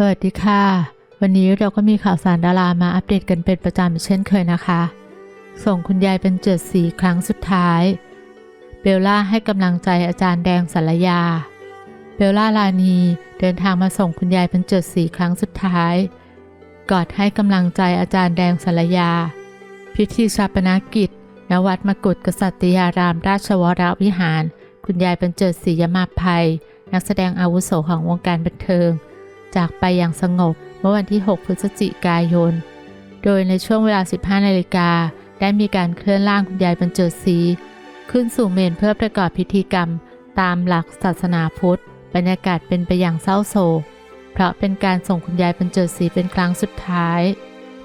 สวัสดีค่ะ วันนี้เราก็มีข่าวสารดารามาอัปเดตกันเป็นประจำเช่นเคยนะคะ ส่งคุณยายเป็นเจ็ดสีครั้งสุดท้าย เบลล่าให้กำลังใจอาจารย์แดงสารยา เบลล่าลานีเดินทางมาส่งคุณยายเป็นเจ็ดสีครั้งสุดท้าย กอดให้กำลังใจอาจารย์แดงสารยา พิธีชาปนกิจ ณ วัดมกุฏกษัตริยารามราชวรวิหาร คุณยายบรรเจิดศรียมาภัย นักแสดงอาวุโสของวงการบันเทิง จากไปอย่างสงบเมื่อวันที่ 6 พฤศจิกายน โดยในช่วงเวลา 15 นาฬิกา ได้มีการเคลื่อนร่างคุณยายบรรเจิดศรีขึ้นสู่เมนเพื่อประกอบพิธีกรรม ตามหลักศาสนาพุทธ บรรยากาศเป็นไปอย่างเศร้าโศก เพราะเป็นการส่งคุณยายบรรเจิดศรีเป็นครั้งสุดท้าย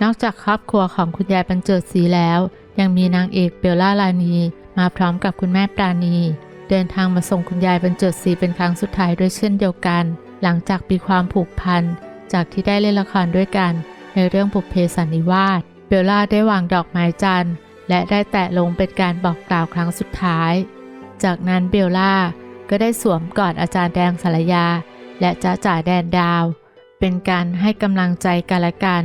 นอกจากครอบครัวของคุณยายบรรเจิดศรีแล้ว ยังมีนางเอกเบลล่าลานีมาพร้อมกับคุณแม่ปราณี เดินทางมาส่งคุณยายบรรเจิดศรีเป็นครั้งสุดท้ายด้วยเช่นเดียวกัน หลังจากมีความผูกพันจากที่ได้เล่นละครด้วยกันในเรื่องบุพเพสันนิวาสเบลล่าได้วางดอกไม้จันทร์ และได้แตะลงเป็นการบอกกล่าวครั้งสุดท้าย จากนั้นเบลล่าก็ได้สวมกอดอาจารย์แดงสารยา และจ้าจ่าแดนดาว เป็นการให้กำลังใจกันและกัน